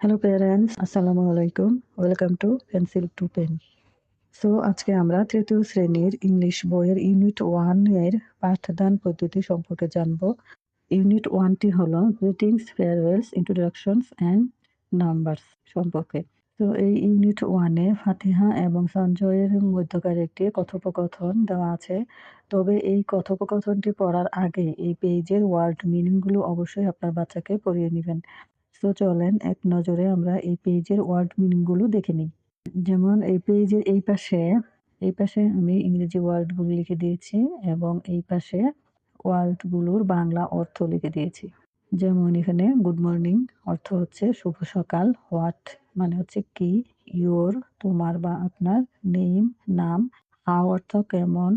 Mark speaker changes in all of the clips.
Speaker 1: Hello parents আসসালামু আলাইকুম welcome to pencil to pen so আজকে আমরা তৃতীয় শ্রেণির ইংলিশ বইয়ের ইউনিট ওয়ানের পাঠদান পদ্ধতি সম্পর্কে জানব। ইউনিট ওয়ানটি হলো greetings farewells introductions and numbers সম্পর্কে। তো এই ইউনিট ওয়ানে ফাতিহা এবং সঞ্জয়ের মধ্যকার একটি কথোপকথন দেওয়া আছে। তবে এই কথোপকথনটি পড়ার আগে এই পেজের ওয়ার্ড মিনিংগুলো অবশ্যই আপনার বাচ্চাকে পড়িয়ে নেবেন। তো চলেন এক নজরে আমরা এই পেজের ওয়ার্ড মিনিংগুলো দেখে নিই। যেমন এই পেজের এই পাশে এই পাশে আমি ইংরেজি ওয়ার্ডগুলো লিখে দিয়েছি এবং এই পাশে ওয়ার্ডগুলোর বাংলা অর্থ লিখে দিয়েছি। যেমন এখানে গুড মর্নিং অর্থ হচ্ছে শুভ সকাল, হোয়াট মানে হচ্ছে কি ইউর তোমার বা আপনার নেম, নাম হাও অর্থ কেমন,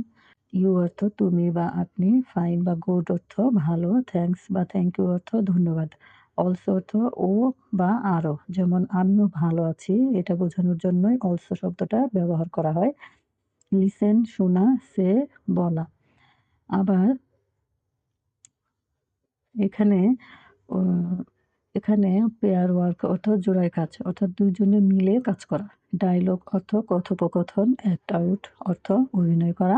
Speaker 1: ইউ অর্থ তুমি বা আপনি, ফাইন বা গুড অর্থ ভালো, থ্যাঙ্কস বা থ্যাংক ইউ অর্থ ধন্যবাদ। অলসো অর্থ ও বা আরও যেমন আমিও ভালো আছি, এটা বোঝানোর জন্যই অলসো শব্দটা ব্যবহার করা হয়। লিসেন শোনা, সে, বলা। আবার এখানে এখানে পেয়ার ওয়ার্ক অর্থাৎ জোড়ায় কাজ, অর্থাৎ দুইজনে মিলে কাজ করা। ডায়লগ অর্থ কথোপকথন অ্যাক্ট আউট অর্থ অভিনয় করা।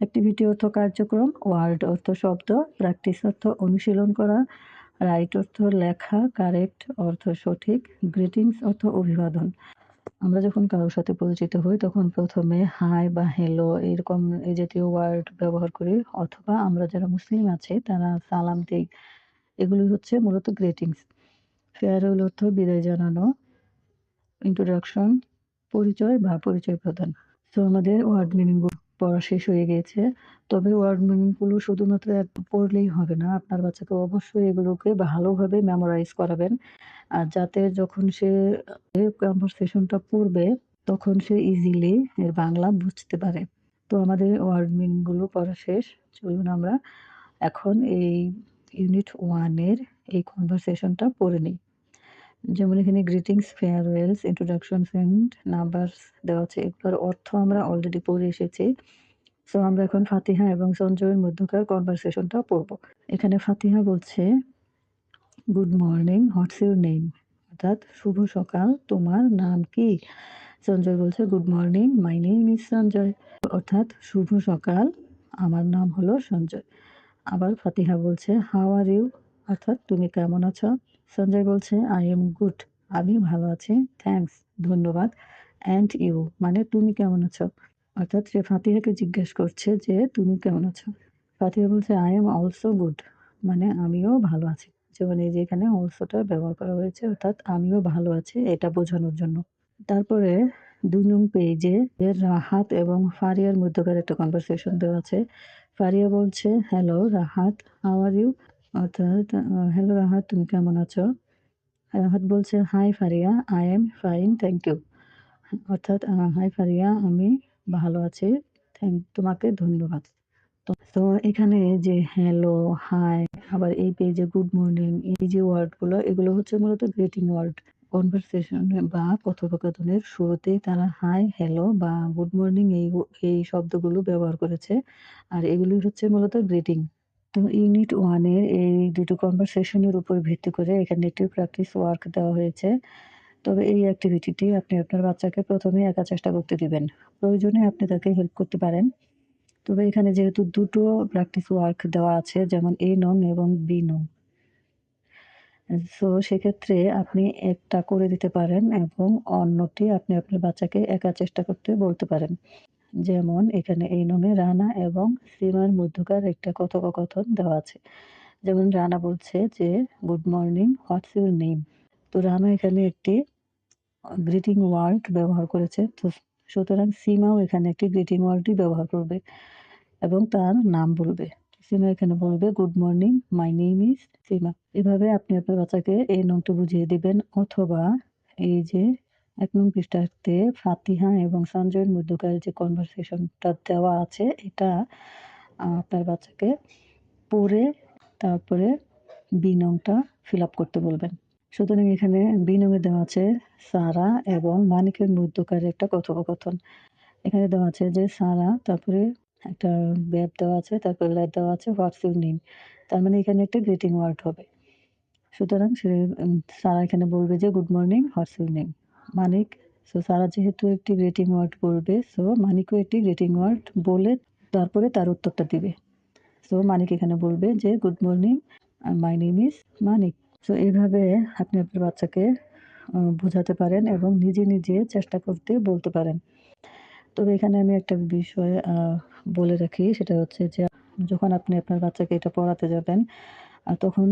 Speaker 1: অ্যাক্টিভিটি অর্থ কার্যক্রম ওয়ার্ড অর্থ শব্দ প্র্যাকটিস অর্থ অনুশীলন করা। রাইট অর্থ লেখা, কারেক্ট অর্থ সঠিক, গ্রিটিংস অর্থ অভিবাদন। আমরা যখন কারোর সাথে পরিচিত হই, তখন প্রথমে হাই বা হ্যালো এরকম এই জাতীয় ওয়ার্ড ব্যবহার করি, অথবা আমরা যারা মুসলিম আছে, তারা সালাম দিই। এগুলি হচ্ছে মূলত গ্রিটিংস। ফেয়ারওয়েল অর্থ বিদায় জানানো, ইন্ট্রোডাকশন, পরিচয় বা পরিচয় প্রদান। তো আমাদের ওয়ার্ড মিনিং পড়া শেষ হয়ে গিয়েছে তবে ওয়ার্ড মিনিংগুলো শুধুমাত্র পড়লেই হবে না। আপনার বাচ্চাকে অবশ্যই এগুলোকে ভালোভাবে মেমোরাইজ করাবেন। আর যাতে যখন সে কনভারসেশনটা পড়বে, তখন সে ইজিলি এর বাংলা বুঝতে পারে। তো আমাদের ওয়ার্ড মিনিংগুলো পড়া শেষ। চলুন আমরা এখন এই ইউনিট ওয়ানের এই কনভারসেশনটা পড়ে নিই। যেমন এখানে greetings farewells introduction and numbers দেওয়া আছে। এগুলোর অর্থ আমরা অলরেডি পড়ে এসেছি। সো আমরা এখন ফাতিহা এবং সঞ্জয়ের মধ্যকার কনভারসেশনটা পড়ব। এখানে ফাতিহা বলছে good morning what's your name অর্থাৎ, শুভ সকাল, তোমার নাম কি? সঞ্জয় বলছে good morning my name is Sanjay. অর্থাৎ, শুভ সকাল, আমার নাম হলো সঞ্জয়। আবার ফাতিহা বলছে হাউ আর ইউ অর্থাৎ, তুমি কেমন আছো? সঞ্জয় বলছে আই এম গুড আমি ভালো আছি। থ্যাংকস ধন্যবাদ। অ্যান্ড ইউ মানে তুমি কেমন আছো? অর্থাৎ সে ফাতিহাকে জিজ্ঞেস করছে যে, তুমি কেমন আছো? ফাতিহা বলছে আই এম অলসো গুড মানে আমিও ভালো আছি। যেমন এই যে এখানে অলসোটা ব্যবহার করা হয়েছে, অর্থাৎ আমিও ভালো আছি এটা বোঝানোর জন্য। তারপরে দুই নং পেজে রাহাত এবং ফারিয়ার মধ্যকার একটা কনভারসেশন দেওয়া আছে। ফারিয়া বলছে hello Rahat how are you অর্থাৎ হ্যালো রাহাত, তুমি কেমন আছো? রাহাত বলছে hi Faria I am fine thank you অর্থাৎ হাই ফারিয়া, আমি ভালো আছি থ্যাংক তোমাকে ধন্যবাদ। তো এখানে যে হ্যালো হাই আবার এই পেজে গুড মর্নিং এই যে ওয়ার্ডগুলো এগুলো হচ্ছে মূলত গ্রিটিং ওয়ার্ড কনভারসেশন বা কথোপকথনের শুরুতেই তারা হাই হ্যালো বা গুড মর্নিং এই এই শব্দগুলো ব্যবহার করেছে। আর এগুলি হচ্ছে মূলত গ্রিটিং তো ইউনিট ওয়ানের এই দুটো কনভারসেশনের উপর ভিত্তি করে এখানে একটি প্র্যাকটিস ওয়ার্ক দেওয়া হয়েছে। তবে এই অ্যাক্টিভিটিটি আপনি আপনার বাচ্চাকে প্রথমে একা চেষ্টা করতে দিবেন। প্রয়োজনে আপনি তাকে হেল্প করতে পারেন। তবে এখানে যেহেতু দুটো প্র্যাকটিস ওয়ার্ক দেওয়া আছে, যেমন এ নং এবং বি নং। সো সেক্ষেত্রে আপনি একটা করে দিতে পারেন এবং অন্যটি আপনি আপনার বাচ্চাকে একা চেষ্টা করতে বলতে পারেন। যেমন এখানে এই নমে রানা এবং সীমার মধ্যকার একটা কথোপকথন দেওয়া আছে। যেমন রানা বলছে যে, good morning, what's your name? তো রানা এখানে একটি গ্রিটিং ওয়ার্ড ব্যবহার করেছে। তো সুতরাং সীমাও এখানে একটি গ্রিটিং ওয়ার্ডই ব্যবহার করবে এবং তার নাম বলবে। সীমা এখানে বলবে, good morning, my name is Seema. এভাবে আপনি আপনার বাচ্চাকে এই নংটি বুঝিয়ে দিবেন অথবা এই যে এক নং পৃষ্ঠাতে ফাতিহা এবং সঞ্জয়ের মধ্যকার যে কনভারসেশনটা দেওয়া আছে, এটা আপনার বাচ্চাকে পড়ে তারপরে বি নংটা ফিল আপ করতে বলবেন। সুতরাং এখানে বি নংয়ে দেওয়া আছে সারা এবং মানিকের মধ্যকার একটা কথোপকথন। এখানে দেওয়া আছে যে সারা, তারপরে একটা ব্যাপ দেওয়া আছে, তারপরে লাইট দেওয়া আছে হোয়াটস ইউর নেম তার মানে এখানে একটা গ্রিটিং ওয়ার্ড হবে। সুতরাং সে সারা এখানে বলবে যে good morning what's your name Manik so Sara যেহেতু একটি গ্রেটিং ওয়ার্ড বলবে সো মানিকও একটি গ্রেটিং ওয়ার্ড বলে তারপরে তার উত্তরটা দিবে। সো মানিক এখানে বলবে যে good morning my name is Manik. So এইভাবে আপনি আপনার বাচ্চাকে বোঝাতে পারেন এবং নিজে নিজে চেষ্টা করতে বলতে পারেন। তবে এখানে আমি একটা বিষয় বলে রাখি, সেটা হচ্ছে যে, যখন আপনি আপনার বাচ্চাকে এটা পড়াতে যাবেন তখন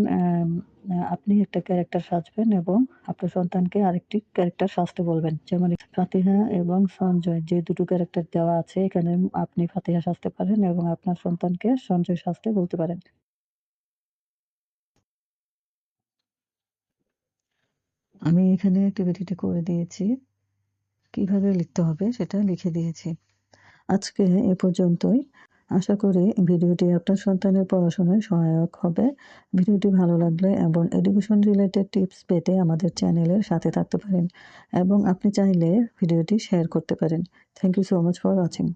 Speaker 1: আপনি একটা ক্যারেক্টার সাজবেন এবং আপনার সন্তানকে আরেকটি ক্যারেক্টার সাজতে বলবেন। যেমন ফাতিহা এবং সঞ্জয়, যে দুটো ক্যারেক্টার দেওয়া আছে, এখানে আপনি ফাতিহা সাজতে পারেন এবং আপনার সন্তানকে সঞ্জয় সাজতে বলতে পারেন। আমি এখানে অ্যাক্টিভিটিটা করে দিয়েছি। কীভাবে লিখতে হবে সেটা লিখে দিয়েছি। আজকে এ পর্যন্তই। আশা করি ভিডিওটি আপনার সন্তানের পড়াশোনায় সহায়ক হবে। ভিডিওটি ভালো লাগলে এবং এডুকেশন রিলেটেড টিপস পেতে আমাদের চ্যানেলের সাথে থাকতে পারেন এবং আপনি চাইলে ভিডিওটি শেয়ার করতে পারেন। Thank you so much for watching